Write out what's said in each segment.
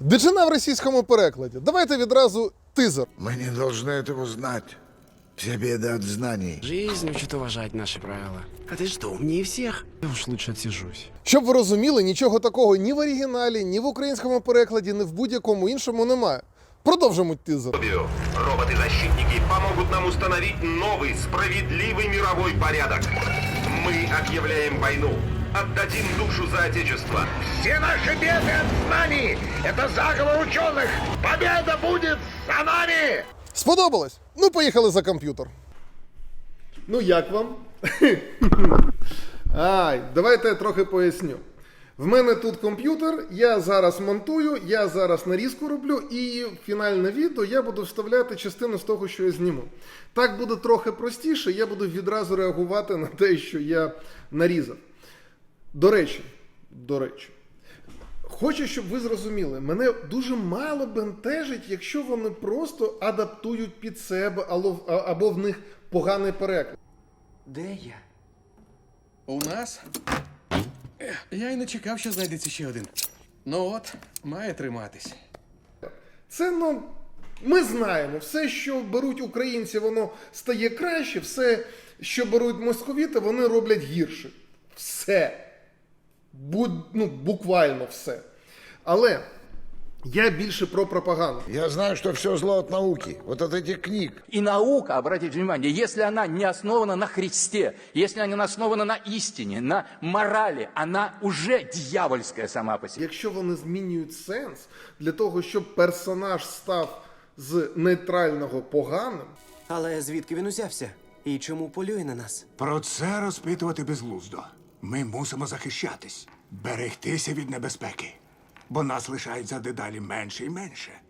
Дичина в російському перекладі. Давайте відразу тизер. Мы не должны этого знать. Все беды от знаний. Жизнь учит уважать наши правила. А ты что, умнее всех? Я уж лучше отсижусь. Щоб ви розуміли, нічого такого ні в оригіналі, ні в українському перекладі, ні в будь-якому іншому немає. Продовжимо тизер. Био. Роботы-защитники помогут нам установить новый справедливый мировой порядок. Мы объявляем войну. Отдадим душу за Отечество. Все наши беды от знаний! Это заговор ученых! Победа будет за нами! Сподобалось? Ну, поїхали за комп'ютер. Ну, як вам? Ай, давайте я трохи поясню. В мене тут комп'ютер, я зараз монтую, я зараз нарізку роблю, і в фінальне відео я буду вставляти частину з того, що я зніму. Так буде трохи простіше, я буду відразу реагувати на те, що я нарізав. До речі, до речі, Хочу, щоб ви зрозуміли, мене дуже мало бентежить, якщо вони просто адаптують під себе або, або в них поганий переклад. Де я? У нас? Я й не чекав, що знайдеться ще один. Ну от, має триматись. Це ну. Ми знаємо, все, що беруть українці, воно стає краще, все, що беруть московіти, вони роблять гірше. Все. Буд, ну, буквально все. Але я більше про пропаганду. Я знаю, что все зло от науки. Вот от этих книг. И наука, обратите внимание, если она не основана на Христе, если она не основана на истине, на морали, она уже дьявольская сама по себе. Якщо вони змінюють сенс для того, щоб персонаж став з нейтрального поганим, Але звідки він узявся? І чому полює на нас? Про це розпитувати безглуздо. Ми мусимо захищатись, берегтися від небезпеки, бо нас лишається дедалі менше і менше.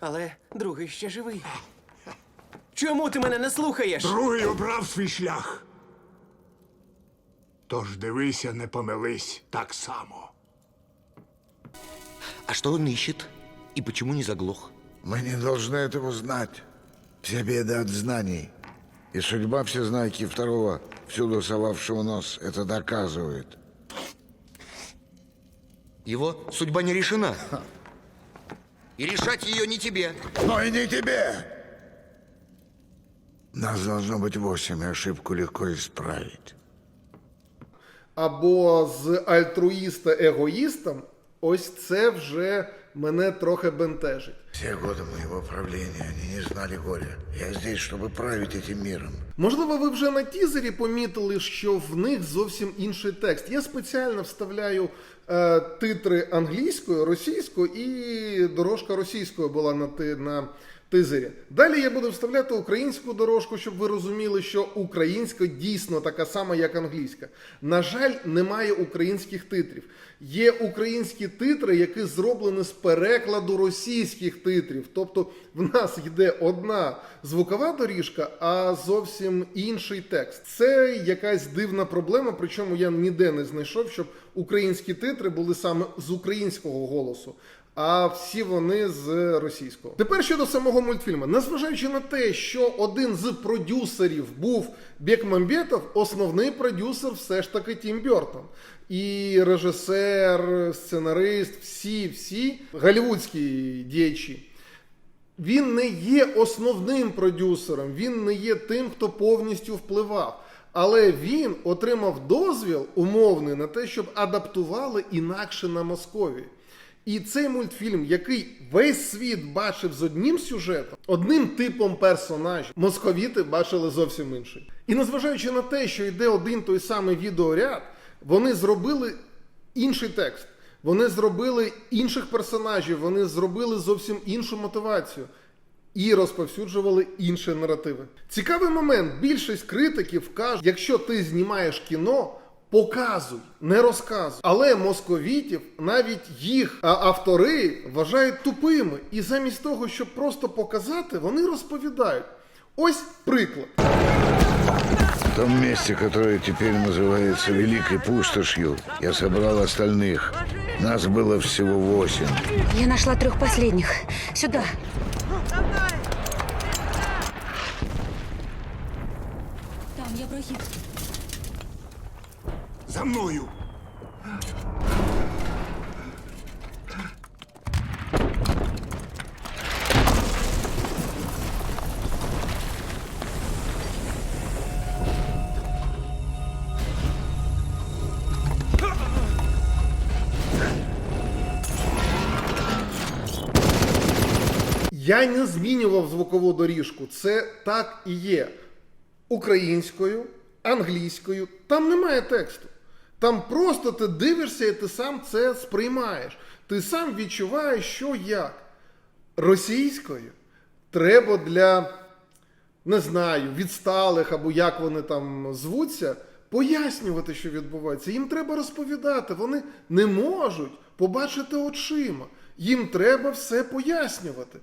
Але другий ще живий. Чому ти мене не слухаєш? Другий обрав свій шлях. Тож дивися, не помились так само. А что он ищет? И почему не заглох? Мы не должны этого знать. Все беды от знаний. И судьба всезнайки второго, всюду совавшего нос, это доказывает. Его судьба не решена. И решать ее не тебе. Но и не тебе! Нас должно быть восемь, и ошибку легко исправить. або з альтруїста егоїстом, ось це вже мене трохи бентежить. Все годы моего правления они не знали горя. Я здесь, чтобы править этим миром. Можливо, ви вже на тізері помітили, що в них зовсім інший текст. Я спеціально вставляю е, титри англійською, російською і дорожка російською була на, ти, на тизері. Далі я буду вставляти українську дорожку, щоб ви розуміли, що українська дійсно така сама, як англійська. На жаль, немає українських титрів. Є українські титри, які зроблені з перекладу російських титрів. Тобто в нас йде одна звукова доріжка, а зовсім інший текст. Це якась дивна проблема, причому я ніде не знайшов, щоб українські титри були саме з українського голосу. А всі вони з російського. Тепер щодо самого мультфільму. Незважаючи на те, що один з продюсерів був Бекмамбетов, основний продюсер все ж таки Тім Бертон. І режисер, сценарист, всі, всі голівудські діячі. Він не є основним продюсером, він не є тим, хто повністю впливав. Але він отримав дозвіл умовний на те, щоб адаптували інакше на Москові. І цей мультфільм, який весь світ бачив з одним сюжетом, одним типом персонажів, московіти бачили зовсім інший. І незважаючи на те, що йде один той самий відеоряд, вони зробили інший текст. Вони зробили інших персонажів, вони зробили зовсім іншу мотивацію і розповсюджували інші наративи. Цікавий момент: більшість критиків кажуть, якщо ти знімаєш кіно. Показуй, не розказуй. Але московітів, навіть їх а, автори вважають тупими. І замість того, щоб просто показати, вони розповідають. Ось приклад. В том месте, которое теперь называется Великой Пустошью, я собрал остальных. Нас было всего восемь. Я нашла трех последних. Сюда. За мною! Я не змінював звукову доріжку. Це так і є. Українською, англійською, там немає тексту. Там просто ти дивишся і ти сам це сприймаєш. Ти сам відчуваєш, що як. Російською треба для, не знаю, відсталих або як вони там звуться, пояснювати, що відбувається. Їм треба розповідати. Вони не можуть побачити очима. Їм треба все пояснювати.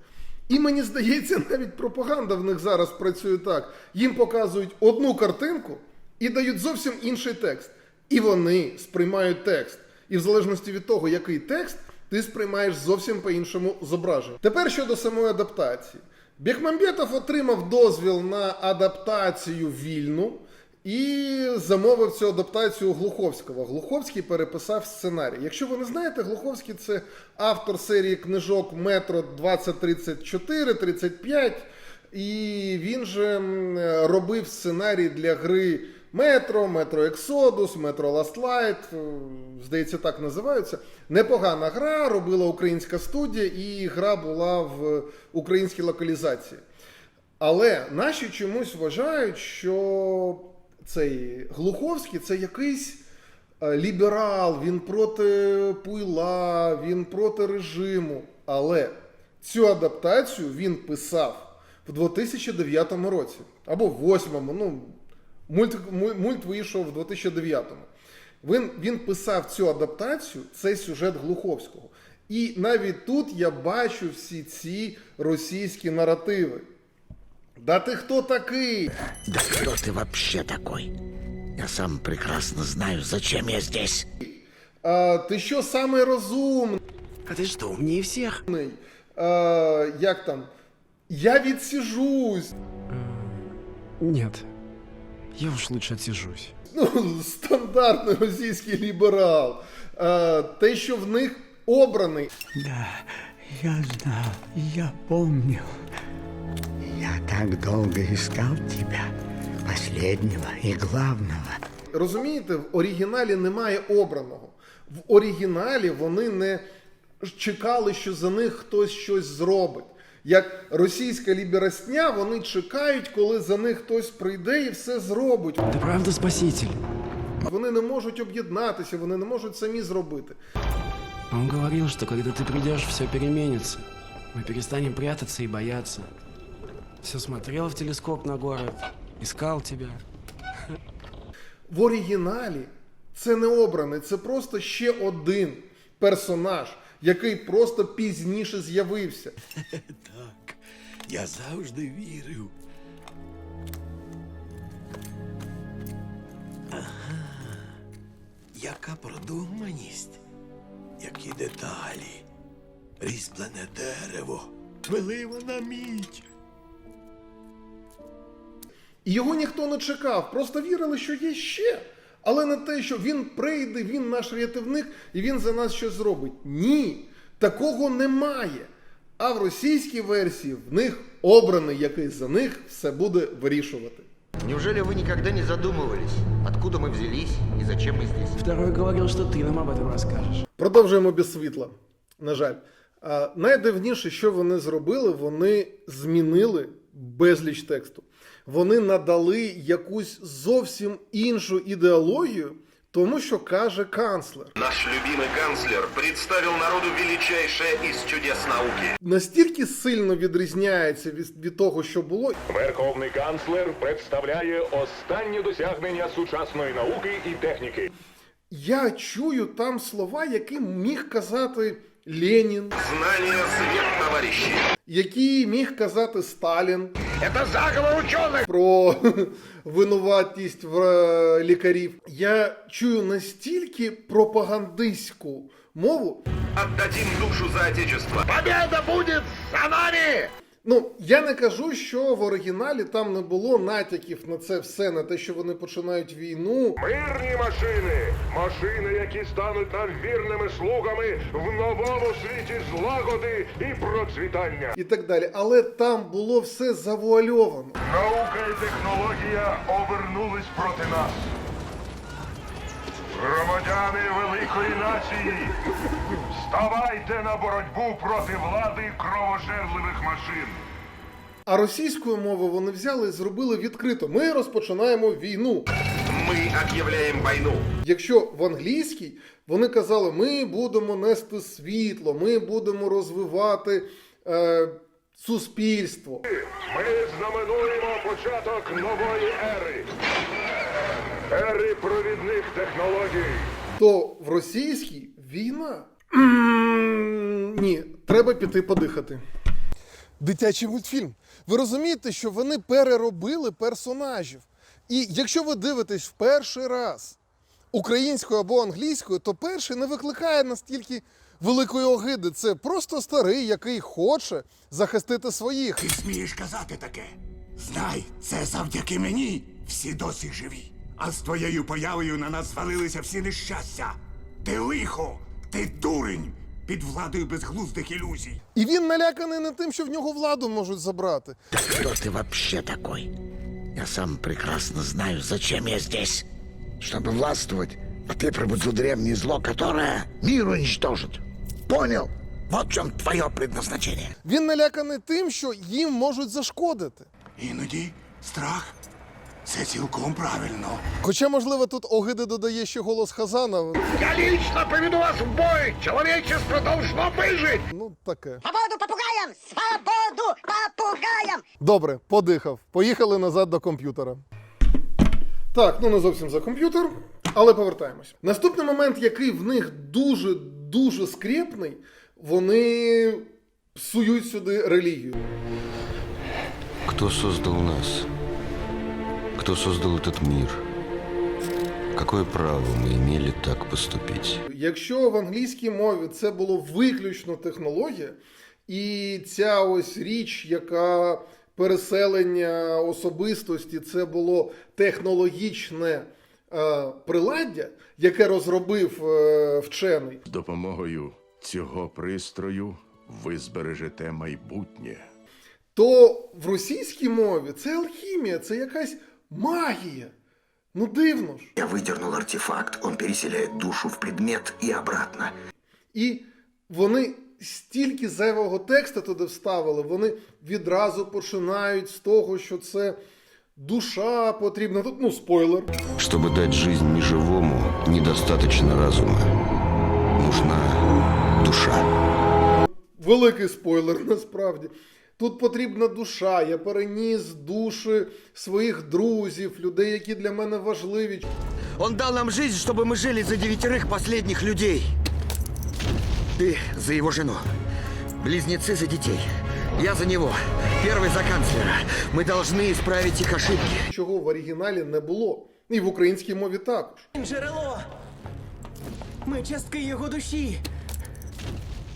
І мені здається, навіть пропаганда в них зараз працює так. Їм показують одну картинку і дають зовсім інший текст. І вони сприймають текст. І в залежності від того, який текст, ти сприймаєш зовсім по-іншому зображення. Тепер щодо самої адаптації. Бекмамбетов отримав дозвіл на адаптацію вільну і замовив цю адаптацію Глуховського. Глуховський переписав сценарій. Якщо ви не знаєте, Глуховський це автор серії книжок Метро 2034, 35. І він же робив сценарій для гри Метро, Метро Ексодус, Метро Light, е, здається, так називаються. Непогана гра, робила українська студія, і гра була в українській локалізації. Але наші чомусь вважають, що цей Глуховський це якийсь е, ліберал, він проти пуйла, він проти режиму. Але цю адаптацію він писав в 2009 році або в 2008, ну мульт, мульт вийшов в 2009. Він, він писав цю адаптацію, цей сюжет Глуховського. І навіть тут я бачу всі ці російські наративи. Да ти хто такий? Да кто ты вообще такой? Я сам прекрасно знаю, зачем я здесь. А, ти що самий розумний? А ты что, умнее всех? А, як там? Я відсіжусь. Нет. Я уж лучше отсижусь. Ну, стандартний російський ліберал. А, те, що в них обраний. Да, я знал, я помнил. Я так долго искал тебя, последнего и главного. Розумієте, в оригіналі немає обраного. В оригіналі вони не чекали, що за них хтось щось зробить Як російська ліберасня, вони чекають, коли за них хтось прийде і все зробить. Ты правда спаситель? Вони не можуть об'єднатися, вони не можуть самі зробити. Он говорил, что когда ты придешь, все переменится. Мы перестанем прятаться и бояться. Все смотрел в телескоп на город, искал тебя. В оригіналі це не обраний, це просто ще один персонаж, який просто пізніше з'явився. Так, я завжди вірив. Ага, яка продуманість, які деталі, різьблене дерево, велива на мідь. І його ніхто не чекав, просто вірили, що є ще. Але не те, що він прийде, він наш рятівник і він за нас щось зробить. Ні, такого немає. А в російській версії в них обраний, який за них все буде вирішувати. Неужели вы никогда не задумывались, откуда мы взялись и зачем мы здесь? Второй говорил, что ты нам об этом расскажешь. Продовжуємо без світла. На жаль. А, найдивніше, що вони зробили, вони змінили безліч тексту. Вони надали якусь зовсім іншу ідеологію тому, що каже канцлер. Наш любимый канцлер представил народу величайшее из чудес науки. Настільки сильно відрізняється від, від того, що було, Верховний канцлер представляє останні досягнення сучасної науки і техніки. я чую там слова, які міг казати Ленін, Знание свет, товарищи. які міг казати Сталін. Це заговор учених! Про винуватість в е, лікарів. Я чую настільки пропагандистську мову. Отдадим душу за отечество. Ну, я не кажу, що в оригіналі там не було натяків на це все, на те, що вони починають війну. Мирні машини, машини, які стануть нам вірними слугами в новому світі злагоди і процвітання. І так далі. Але там було все завуальовано. Наука і технологія обернулись проти нас. Громадяни великої нації, Ставайте на боротьбу проти влади кровожерливих машин. А російською мовою вони взяли і зробили відкрито. Ми розпочинаємо війну. Мы объявляем войну. Якщо в англійській вони казали, ми будемо нести світло, ми будемо розвивати е, суспільство. Ми знаменуємо початок нової ери. Ери провідних технологій. то в російській війна. Ні, треба піти подихати. Дитячий мультфільм. Ви розумієте, що вони переробили персонажів. І якщо ви дивитесь в перший раз українською або англійською, то перший не викликає настільки великої огиди. Це просто старий, який хоче захистити своїх. Ти смієш казати таке? Знай, це завдяки мені всі досі живі. А з твоєю появою на нас звалилися всі нещастя. Ти лихо, ти дурень під владою безглуздих ілюзій. І він наляканий не тим, що в нього владу можуть забрати. Кто ты вообще такой? Я сам прекрасно знаю, зачем я здесь. Чтобы властвовать, а ты пробудил древнее зло, которое мир уничтожит. Понял? Вот в чем твое предназначение. Він наляканий тим, що їм можуть зашкодити. Іноді страх це цілком правильно. Хоча, можливо, тут огиди додає ще голос Хазана. Я лично поведу вас в бой! Человечество должно выжить! Ну, таке. Свободу попугаям! Свободу попугаям! Добре, подихав. Поїхали назад до комп'ютера. Так, ну не зовсім за комп'ютер, але повертаємось. Наступний момент, який в них дуже дуже скрепний, вони псують сюди релігію. Кто создал нас? Кто создал этот мир? Какое право мы имели так поступить? Якщо в англійській мові це було виключно технологія, і ця ось річ, яка переселення особистості, це було технологічне е, приладдя, яке розробив е, вчений, З допомогою цього пристрою ви збережете майбутнє. то в російській мові це алхімія, це якась магія. Ну дивно ж. Я выдернул артефакт, он переселяет душу в предмет и обратно. І вони стільки зайвого тексту туди вставили, вони відразу починають з того, що це душа потрібна. Тут, ну, спойлер. Чтобы дать жизнь неживому, недостаточно разума. Нужна душа. Великий спойлер, насправді. Тут потрібна душа. Я переніс душі своїх друзів, людей, які для мене важливі. Он дал нам жизнь, чтобы мы жили за девятерых последних людей. Ты за его жену. Близнецы за детей. Я за него. Первый за канцлера. Мы должны исправить их ошибки. Чого в оригіналі не було. І в українській мові також. Джерело! Ми частки його душі.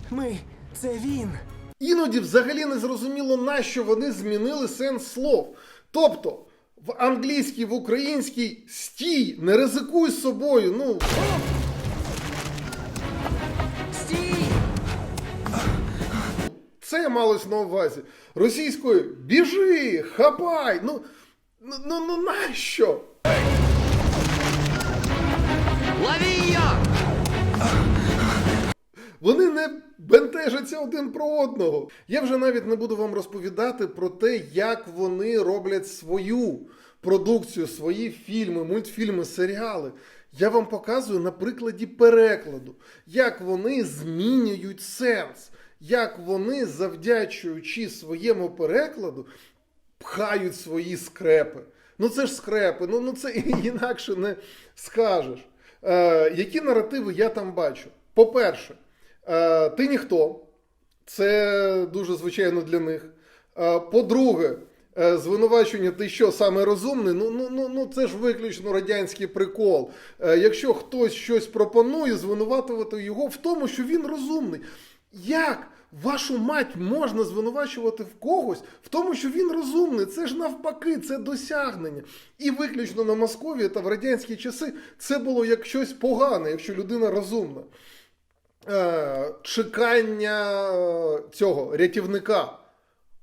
Ми це він. Іноді взагалі не зрозуміло, на що вони змінили сенс слов. Тобто, в англійській, в українській стій, не ризикуй з собою. Ну, Стій! це малось на увазі. Російською біжи, хапай. Ну, ну, ну, ну нащо? Бентежаться один про одного. Я вже навіть не буду вам розповідати про те, як вони роблять свою продукцію, свої фільми, мультфільми, серіали. Я вам показую на прикладі перекладу, як вони змінюють сенс, як вони, завдячуючи своєму перекладу, пхають свої скрепи. Ну це ж скрепи, ну, ну це інакше не скажеш. Е, які наративи я там бачу? По-перше, ти ніхто. Це дуже звичайно для них. Е, по-друге, е, звинувачення, ти що саме розумний? Ну, ну, ну, ну це ж виключно радянський прикол. Е, якщо хтось щось пропонує, звинуватувати його в тому, що він розумний. Як вашу мать можна звинувачувати в когось в тому, що він розумний? Це ж навпаки, це досягнення. І виключно на Московії та в радянські часи це було як щось погане, якщо людина розумна. Е, чекання е, цього рятівника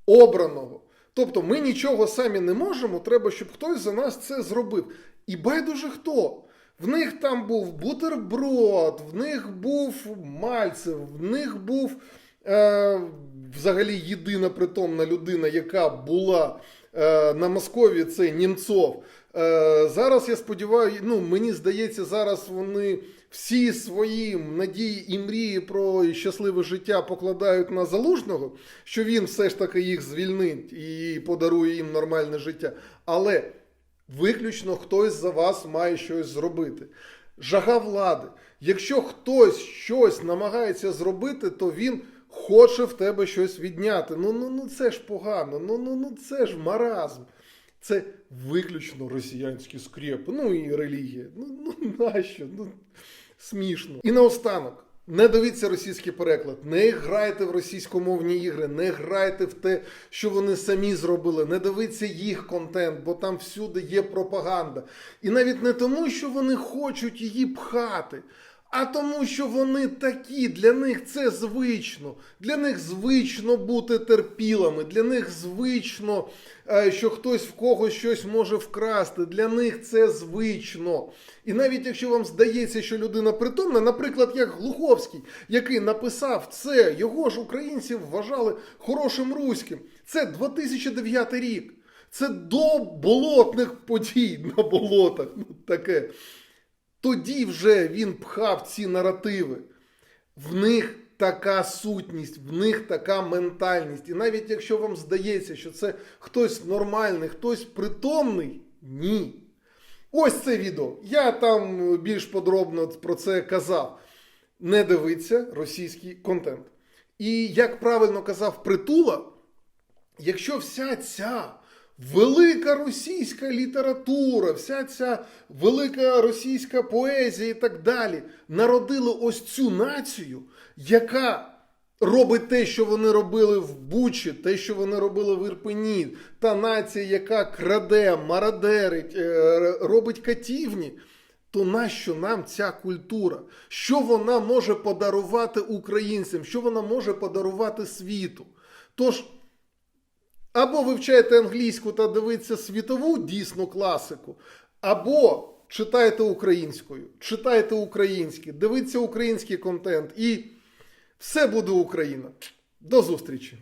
обраного. Тобто ми нічого самі не можемо, треба, щоб хтось за нас це зробив. І байдуже хто. В них там був бутерброд, в них був Мальцев, в них був е, взагалі єдина притомна людина, яка була е, на Москові, це Німцов. Е, зараз я сподіваюся, ну мені здається, зараз вони всі свої надії і мрії про щасливе життя покладають на залужного, що він все ж таки їх звільнить і подарує їм нормальне життя. Але виключно хтось за вас має щось зробити. Жага влади. Якщо хтось щось намагається зробити, то він хоче в тебе щось відняти. Ну, ну, ну це ж погано, ну, ну, ну це ж маразм. Це виключно росіянські скрепи, ну і релігія. Ну, ну нащо? Ну, смішно. І наостанок. Не дивіться російський переклад, не грайте в російськомовні ігри, не грайте в те, що вони самі зробили, не дивіться їх контент, бо там всюди є пропаганда. І навіть не тому, що вони хочуть її пхати, а тому, що вони такі, для них це звично. Для них звично бути терпілими, для них звично, е, що хтось в когось щось може вкрасти. Для них це звично. І навіть якщо вам здається, що людина притомна, наприклад, як Глуховський, який написав це, його ж українці вважали хорошим руським. Це 2009 рік. Це до болотних подій на болотах. Ну, таке. Тоді вже він пхав ці наративи. В них така сутність, в них така ментальність. І навіть якщо вам здається, що це хтось нормальний, хтось притомний, ні. Ось це відео. Я там більш подробно про це казав. Не дивиться російський контент. І як правильно казав Притула, якщо вся ця велика російська література, вся ця велика російська поезія і так далі народили ось цю націю, яка робить те, що вони робили в Бучі, те, що вони робили в Ірпені, та нація, яка краде, мародерить, е, робить катівні. То нащо нам ця культура? Що вона може подарувати українцям? Що вона може подарувати світу? Тож або вивчайте англійську та дивіться світову дійсну класику, або читайте українською, читайте українське, дивіться український контент, і все буде Україна. До зустрічі!